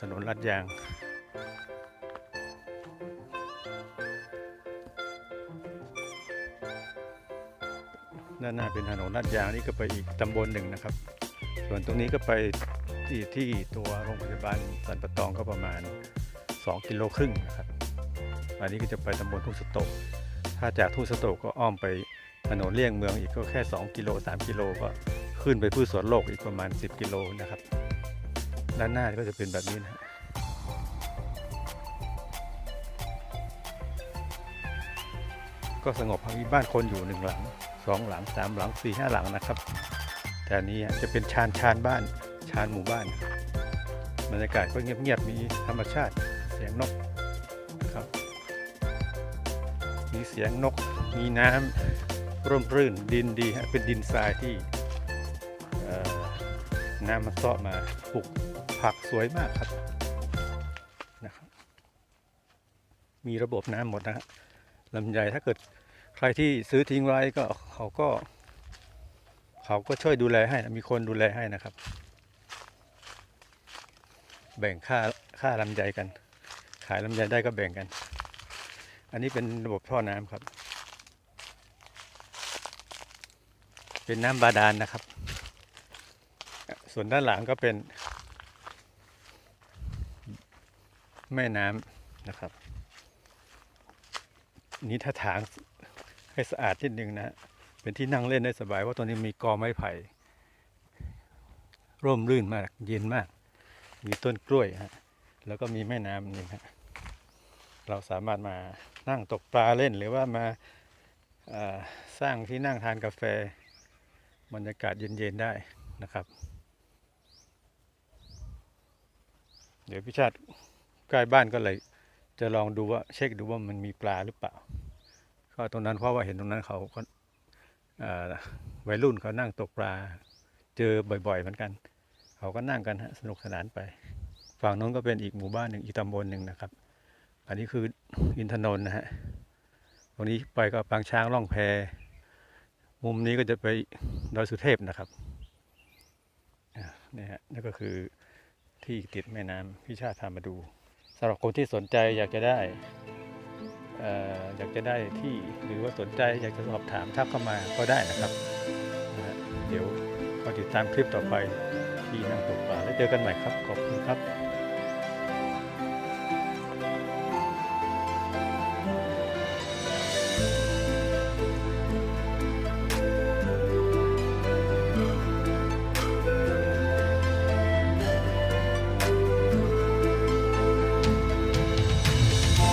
ถนนลาดยาง ด้านหน้าเป็นถนนลาดยางนี่ก็ไปอีกตำบลหนึ่งนะครับ ส่วนตรงนี้ก็ไปที่ที่ตัวโรงพยาบาลสันปะตองก็ประมาณ 2 กิโลครึ่งนะครับ อันนี้ก็จะไปตำบลทุ่งสโตกถ้าจากทุ่งสโตกก็อ้อมไปถนนเลี่ยงเมืองอีกก็แค่ 2 กิโล 3 กิโลก็ขึ้นไปพืชสวนโลกอีกประมาณ 10 กิโลนะครับ ด้านหน้าก็จะเป็นแบบนี้นะก็สงบมีบ้านคนอยู่หนึ่งหลังสองหลังสามหลังสี่ห้าหลังนะครับ แต่นี้จะเป็นชานชานบ้านชานหมู่บ้านบรรยากาศก็เงียบๆมีธรรมชาติเสียงนกครับ มีเสียงนกมีน้ำร่มรื่นดินดีฮะเป็นดินทรายที่น้ำมันเซาะมาปลูก ผักสวยมากครับนะครับ มีระบบน้ำหมดนะฮะลำไยถ้าเกิดใครที่ซื้อทิ้งไว้ก็เขาก็ เขาก็ช่วยดูแลให้นะมีคนดูแลให้นะครับ แบ่งค่าค่าลำไยกัน ขายลำไยได้ก็แบ่งกัน อันนี้เป็นระบบท่อน้ำครับ เป็นน้ำบาดาลนะครับ ส่วนด้านหลังก็เป็น แม่น้ำนะครับ นี่ถ้าถางให้สะอาดนิดนึงนะเป็นที่นั่งเล่นได้สบายเพราะตรงนี้มีกอไม้ไผ่ ร่มรื่นมากเย็นมาก มีต้นกล้วยฮะแล้วก็มีแม่น้ำนี่ฮะเราสามารถมานั่งตกปลาเล่นหรือว่ามาสร้างที่นั่งทานกาแฟบรรยากาศเย็นๆได้นะครับ เดี๋ยวพี่ชาติ ใกล้บ้านก็เลย จะลองดูว่าเช็คดูว่ามันมีปลาหรือเปล่า ก็ตรงนั้นเพราะว่าเห็นตรงนั้นเขาก็วัยรุ่นเขานั่งตกปลา เจอบ่อยๆเหมือนกัน เขาก็นั่งกันฮะสนุกสนานไป ฝั่งนู้นก็เป็นอีกหมู่บ้านหนึ่งอีกตำบลหนึ่งนะครับ อันนี้คืออินทนนท์นะฮะตรงนี้ไปก็ปางช้างล่องแพมุมนี้ก็จะไปดอยสุเทพนะครับนี่ฮะนั่นก็คือที่ติดแม่น้ำพี่ชาติพามาดู สำหรับคนที่สนใจอยากจะได้ออยากจะได้ที่หรือว่าสนใจอยากจะสอบถามทักเข้ามาก็ได้นะครับ เดี๋ยวก็ติดตามคลิปต่อไปที่นั่งตกป่าแล้วเจอกันใหม่ครับ ขอบคุณครับ